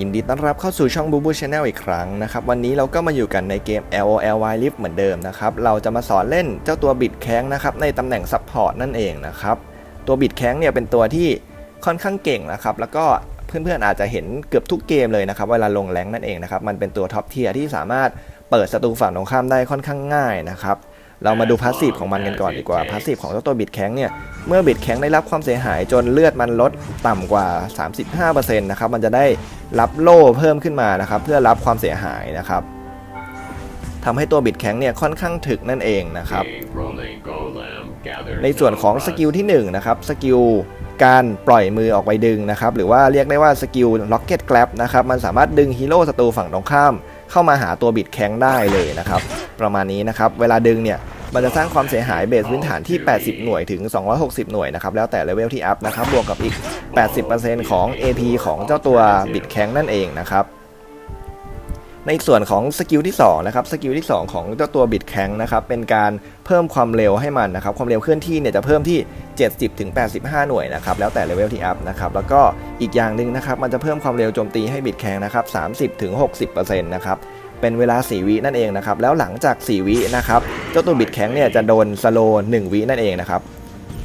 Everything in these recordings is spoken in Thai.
ยินดีต้อนรับเข้าสู่ช่อง b ูบูช Channel อีกครั้งนะครับ วันนี้เราก็มาอยู่กันในเกม LOL Wild Rift เหมือนเดิมนะครับ เราจะมาสอนเล่นเจ้าตัวบิดแข้งนะครับ ในตำแหน่งซัพพอร์ตนั่นเองนะครับ ตัวบิดแข้งเนี่ยเป็นตัวที่ค่อนข้างเก่งนะครับ แล้วก็เพื่อนๆอาจจะเห็นเกือบทุกเกมเลยนะครับ เวลาลงแรงนั่นเองนะครับ มันเป็นตัวท็อปเทียร์ที่สามารถเปิดศัตรูฝั่งตรงข้ามได้ค่อนข้างง่ายนะครับ เรามาดูพาสซีฟของมันกันก่อนดีกว่าพาสซีฟของเจ้าตัวบิดแข้งเนี่ยเมื่อบิดแข้งได้รับความเสียหายจนเลือดมันลดต่ำกว่า 35%นะครับมันจะได้รับโล่เพิ่มขึ้นมานะครับเพื่อรับความเสียหายนะครับทำให้ตัวบิดแข้งเนี่ยค่อนข้างถึกนั่นเองนะครับในส่วนของสกิลที่1นะครับสกิลการปล่อยมือออกไปดึงนะครับหรือว่าเรียกได้ว่าสกิล Rocket Grab นะครับมันสามารถดึงฮีโร่ศัตรูฝั่งตรงข้าม เข้ามาหาตัวบิดแข้งได้เลยนะครับประมาณนี้นะครับเวลาดึงเนี่ย มันจะสร้างความเสียหายเบสพื้นฐานที่ 80 หน่วยถึง 260 หน่วยนะครับ แล้วแต่เลเวลที่อัพนะครับ บวกกับอีก 80%ของ AP ของเจ้าตัวบิดแข้งนั่นเองนะครับในส่วนของสกิลที่2นะครับสกิลที่ 2 ของเจ้าตัวบิดแข้งนะครับเป็นการเพิ่มความเร็วให้มันนะครับความเร็วเคลื่อนที่เนี่ยจะเพิ่มที่ 70ถึง85 หน่วยนะครับแล้วแต่เลเวลที่อัพนะครับแล้วก็อีกอย่างหนึ่งนะครับมันจะเพิ่มความเร็วโจมตีให้บิดแข้งนะครับ30ถึง60%นะครับ เป็นเวลา 4 วินั่นเองนะครับ แล้วหลังจาก 4 วินะครับ เจ้าตัวบิดแข้งเนี่ยจะโดนสโล1วินั่นเองนะครับ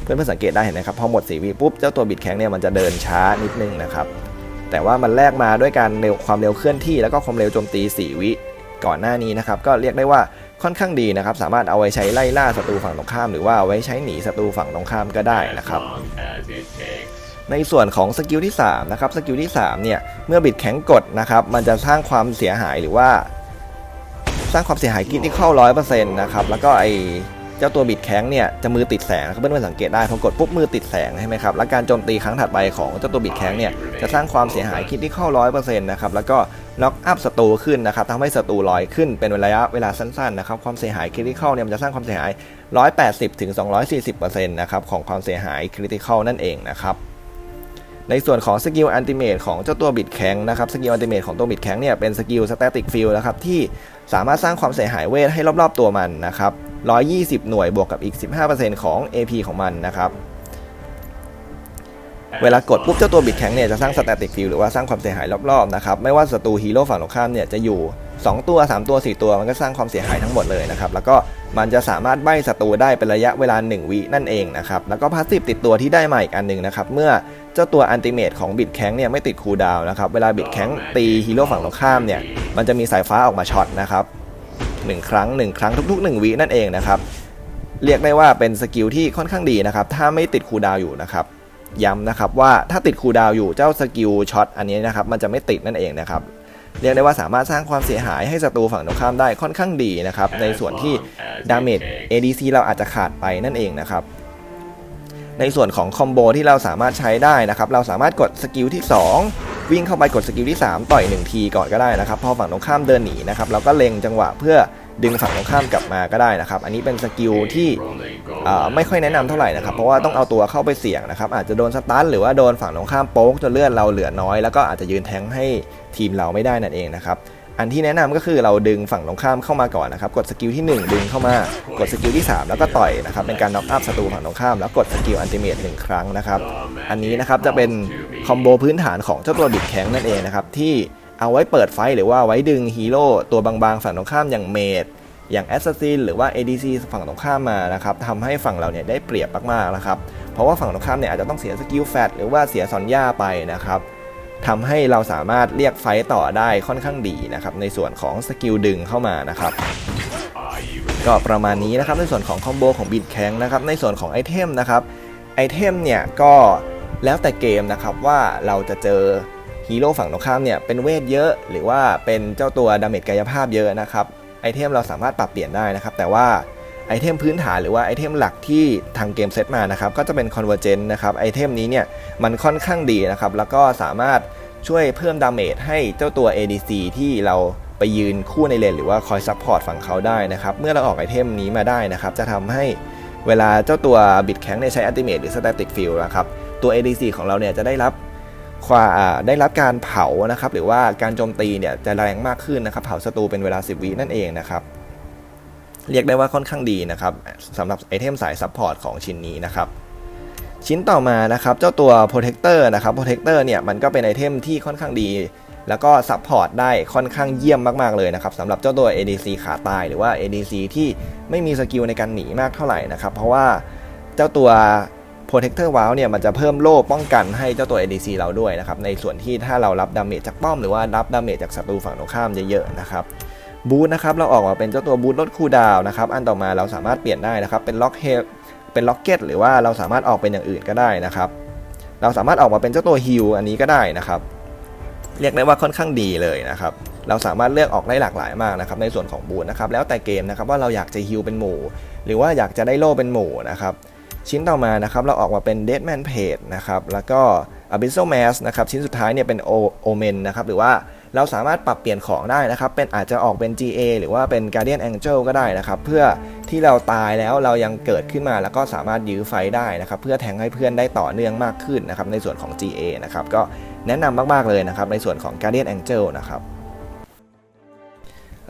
เพื่อนๆสังเกตได้เห็นไหมครับ พอหมด 4 วิปุ๊บ เจ้าตัวบิดแข้งเนี่ยมันจะเดินช้านิดนึงนะครับ แต่ว่ามันแลกมาด้วยการเร็วความเร็วเคลื่อนที่ แล้วก็ความเร็วโจมตี 4 วิก่อนหน้านี้นะครับ ก็เรียกได้ว่าค่อนข้างดีนะครับ สามารถเอาไว้ใช้ไล่ล่าศัตรูฝั่งตรงข้าม หรือว่าเอาไว้ใช้หนีศัตรูฝั่งตรงข้ามก็ได้นะครับในส่วนของสกิลที่3นะครับสกิลที่3เนี่ยเมื่อบิดแข็งกดนะครับมันจะสร้างความเสียหายหรือว่า สร้างความเสียหายกินที่เข้าร้อยเปอร์เซ็นต์นะครับแล้วก็ไอเจ้าตัวบิดแข้งเนี่ยจะมือติดแสงเพื่อนๆสังเกตได้พอกดปุ๊บมือติดแสงใช่ไหมครับแล้วการโจมตีครั้งถัดไปของเจ้าตัวบิดแข้งเนี่ยจะสร้างความเสียหายคิดที่เข้าร้อยเปอร์เซ็นต์นะครับแล้วก็ล็อกอัพศัตรูขึ้นนะครับทำให้ศัตรูลอยขึ้นเป็นระยะเวลาสั้นๆนะครับความเสียหายคริติคอลเนี่ยมันจะสร้างความเสียหาย 180ถึง240%นะครับของความเสียหายคริติคอลนั่นเองนะครับ ในส่วนของสกิลอันติเมตของเจ้าตัวบิดแข็งนะครับสกิลอันติเมตของตัวบิดแข็งเนี่ยเป็นสกิลสแตติกฟิลนะครับที่สามารถสร้างความเสียหายเวทให้รอบๆตัวมันนะครับ120 หน่วยบวกกับอีก 15%ของ AP ของมันนะครับเวลากดปุ๊บเจ้าตัวบิดแข็งเนี่ยจะสร้างสแตติกฟิลหรือว่าสร้างความเสียหายรอบๆนะครับไม่ว่าศัตรูฮีโร่ฝั่งตรงข้ามเนี่ยจะอยู่ 2 ตัว 3 ตัว 4 ตัวมันก็สร้างความเสียหายทั้งหมดเลยนะครับแล้วก็มันจะสามารถใบ้ศัตรูได้เป็นระยะเวลา 1 วินั่นเองนะครับแล้วก็พาสซีฟติดตัวที่ได้มาอีกอันหนึ่งนะครับเมื่อ เจ้าตัวอันติเมตของบิดแข้งเนี่ยไม่ติดคูลดาวนะครับ เวลาบิดแข้งตีฮีโร่ฝั่งตรงข้ามเนี่ย มันจะมีสายฟ้าออกมาช็อตนะครับหนึ่งครั้งหนึ่งครั้งทุก ๆ 1วินั่นเองนะครับ เรียกได้ว่าเป็นสกิลที่ค่อนข้างดีนะครับ ถ้าไม่ติดคูลดาวอยู่นะครับ ย้ำนะครับว่าถ้าติดคูลดาวอยู่เจ้าสกิลช็อตอันนี้นะครับ มันจะไม่ติดนั่นเองนะครับเรียกได้ว่าสามารถสร้างความเสียหายให้ศัตรูฝั่งตรงข้ามได้ค่อนข้างดีนะครับ ในส่วนที่ดาเมจ ADC เราอาจจะขาดไปนั่นเองนะครับ ในส่วนของคอมโบที่เราสามารถใช้ได้นะครับ เราสามารถกดสกิลที่ 2 วิ่งเข้าไปกดสกิลที่ 3 ต่อย 1 ทีก่อนก็ได้นะครับ พอฝั่งตรงข้ามเดินหนีนะครับ เราก็เล็งจังหวะเพื่อดึงฝั่งตรงข้ามกลับมาก็ได้นะครับ อันนี้เป็นสกิลที่ไม่ค่อยแนะนำเท่าไหร่นะครับ เพราะว่าต้องเอาตัวเข้าไปเสี่ยงนะครับ อาจจะโดนสตันหรือว่าโดนฝั่งตรงข้ามโป๊กจนเลือดเราเหลือน้อย แล้วก็อาจจะยืนแทงให้ทีมเราไม่ได้นั่นเองนะครับ อันที่แนะนำก็คือเราดึงฝั่งตรงข้ามเข้ามาก่อนนะครับกดสกิลที่ 1 ดึงเข้ามากดสกิลที่ 3 แล้วก็ต่อยนะครับเป็นการน็อกอัพศัตรูฝั่งตรงข้ามแล้วกดสกิลอันติเมตหนึ่งครั้งนะครับอันนี้นะครับจะเป็นคอมโบพื้นฐานของเจ้าตัวบิดแข็งนั่นเองนะครับที่เอาไว้เปิดไฟหรือว่าไว้ดึงฮีโร่ตัวบางๆฝั่งตรงข้ามอย่างเมดอย่างแอสซัสซินหรือว่า ADC ฝั่งตรงข้ามมานะครับทำให้ฝั่งเราเนี่ยได้เปรียบมากๆนะครับเพราะว่าฝั่งตรงข้ามเนี่ยอาจจะต้องเสียสกิลแฟตหรือว่าเสียซอนย่าไปนะครับ ทำให้เราสามารถเรียกไฟต่อได้ค่อนข้างดีนะครับในส่วนของสกิลดึงเข้ามานะครับก็ประมาณนี้นะครับในส่วนของคอมโบของบิดแข้งนะครับในส่วนของไอเทมนะครับไอเทมเนี่ยก็แล้วแต่เกมนะครับว่าเราจะเจอฮีโร่ฝั่งตรงข้ามเนี่ยเป็นเวทเยอะ หรือว่าเป็นเจ้าตัวดาเมจกายภาพเยอะนะครับไอเทมเราสามารถปรับเปลี่ยนได้นะครับ แต่ว่าไอเทมพื้นฐานหรือว่าไอเทมหลักที่ทางเกมเซตมานะครับก็จะเป็น Convergent นะครับไอเทมนี้เนี่ยมันค่อนข้างดีนะครับแล้วก็สามารถ ช่วยเพิ่มดาเมจให้เจ้าตัว ADC ที่เราไปยืนคู่ในเลนหรือว่าคอยซัพพอร์ตฝั่งเขาได้นะครับ เมื่อเราออกไอเทมนี้มาได้นะครับ จะทำให้เวลาเจ้าตัวบิดแข็งในใช้อัติเมทหรือ Static Field นะครับ ตัว ADC ของเราเนี่ยจะได้รับความได้รับการเผานะครับ หรือว่าการโจมตีเนี่ยจะแรงมากขึ้นนะครับ เผาศัตรูเป็นเวลา 10 วินั่นเองนะครับ เรียกได้ว่าค่อนข้างดีนะครับสำหรับไอเทมสายซัพพอร์ตของชิ้นนี้นะครับ ชิ้นต่อมานะครับเจ้าตัว Protector นะครับ Protector เนี่ยมันก็เป็นไอเทมที่ค่อนข้างดี แล้วก็ซัพพอร์ตได้ค่อนข้างเยี่ยมมากๆเลยนะครับสำหรับเจ้าตัว ADC ขาตายหรือว่า ADC ที่ไม่มีสกิลในการหนีมากเท่าไหร่นะครับเพราะว่าเจ้าตัว Protector w o w เนี่ยมันจะเพิ่มโล่ป้องกันให้เจ้าตัว ADC เราด้วยนะครับในส่วนที่ถ้าเรารับดาเมจจากป้อมหรือว่ารับดาเมจจากศัตรูฝั่งตรงข้ามเยอะๆนะครับบูทนะครับเราออกมาเป็นเจ้าตัวบูทลดคูลดาวน์นะครับอันต่อมาเราสามารถเปลี่ยนได้นะครับเป็นล็อกเฮ เป็นล็อกเก็ตหรือว่าเราสามารถออกเป็นอย่างอื่นก็ได้นะครับ เราสามารถออกมาเป็นเจ้าตัวฮิลอันนี้ก็ได้นะครับ เรียกได้ว่าค่อนข้างดีเลยนะครับ เราสามารถเลือกออกได้หลากหลายมากนะครับ ในส่วนของบูทนะครับ แล้วแต่เกมนะครับว่าเราอยากจะฮิลเป็นหมู่ หรือว่าอยากจะได้โล่เป็นหมู่นะครับ ชิ้นต่อมานะครับเราออกมาเป็น Deadman Page นะครับ แล้วก็ Abyssal Mask นะครับ ชิ้นสุดท้ายเนี่ยเป็น Omen นะครับ หรือว่าเราสามารถปรับเปลี่ยนของได้นะครับ เป็นอาจจะออกเป็น GA หรือว่าเป็น Guardian Angel ก็ได้นะครับ เพื่อ ที่เราตายแล้วเรายังเกิดขึ้นมาแล้วก็สามารถยื้อไฟได้นะครับเพื่อแทงให้เพื่อนได้ต่อเนื่องมากขึ้นนะครับในส่วนของ GA นะครับก็แนะนำมากๆเลยนะครับในส่วนของ Guardian Angel นะครับ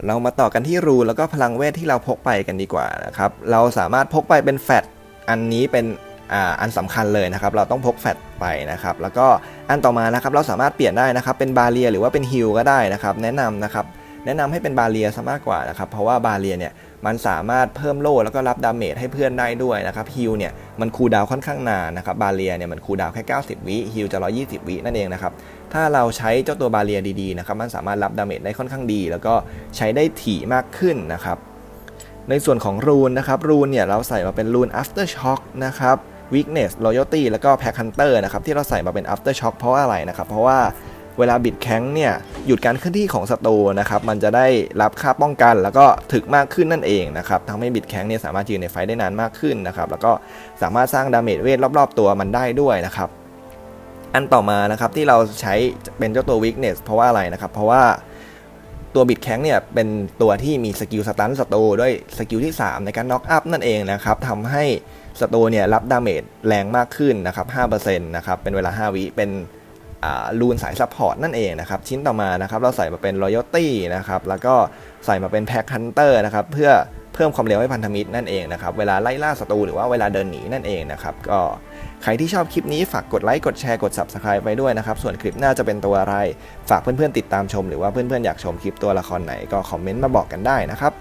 เรามาต่อกันที่รูนแล้วก็พลังเวทที่เราพกไปกันดีกว่านะครับเราสามารถพกไปเป็นแฟตอันนี้เป็นอ่าอันสำคัญเลยนะครับเราต้องพกแฟตไปนะครับแล้วก็อันต่อมานะครับเราสามารถเปลี่ยนได้นะครับเป็นบาเรียหรือว่าเป็นฮิลก็ได้นะครับแนะนำนะครับ แนะนำให้เป็นบาเรียซะมากกว่านะครับ เพราะว่าบาเรียเนี่ยมันสามารถเพิ่มโล่แล้วก็รับดาเมจให้เพื่อนได้ด้วยนะครับฮิลเนี่ยมันคูลดาวค่อนข้างนานนะครับบาเรียเนี่ยมันคูลดาวแค่ 90 วิฮิลจะ 120 วินั่นเองนะครับถ้าเราใช้เจ้าตัวบาเรียดีๆนะครับมันสามารถรับดาเมจได้ค่อนข้างดี แล้วก็ใช้ได้ถี่มากขึ้นนะครับในส่วนของรูนนะครับรูนเนี่ยเราใส่มาเป็นรูน after shock นะครับ weakness loyalty แล้วก็ pack hunter นะครับที่เราใส่มาเป็น after shock เพราะอะไรนะครับเพราะว่า เวลาบิดแข้งเนี่ยหยุดการเคลื่อนที่ของศัตรูนะครับมันจะได้รับค่าป้องกัน แล้วก็ถึกมากขึ้นนั่นเองนะครับทำให้บิดแข้งเนี่ยสามารถยืนในไฟได้นานมากขึ้นนะครับแล้วก็สามารถสร้างดาเมจเวทรอบ ๆ ตัวมันได้ด้วยนะครับอันต่อมานะครับที่เราใช้เป็นเจ้าตัว weakness เพราะว่าอะไรนะครับ เพราะว่าตัวบิดแข้งเนี่ยเป็นตัวที่มีสกิลสตันศัตรูด้วยสกิลที่ 3 ในการน็อกอัพนั่นเองนะครับทำให้ศัตรูเนี่ยรับดาเมจแรงมากขึ้นนะครับ5%นะครับเป็นเวลา 5 วิเป็น รูนสายซัพพอร์ตนั่นเองนะครับ ชิ้นต่อมานะครับเราใส่มาเป็น loyalty นะครับแล้วก็ใส่มาเป็น pack hunter นะครับเพื่อเพิ่มความเร็วให้พันธมิตรนั่นเองนะครับเวลาไล่ล่าศัตรูหรือว่าเวลาเดินหนีนั่นเองนะครับก็ใครที่ชอบคลิปนี้ฝากกดไลค์กดแชร์กด Subscribe ไปด้วยนะครับ ส่วนคลิปหน้าจะเป็นตัวอะไร ฝากเพื่อนๆติดตามชม หรือว่าเพื่อนๆอยากชมคลิปตัวละครไหนก็คอมเมนต์มาบอกกันได้นะครับ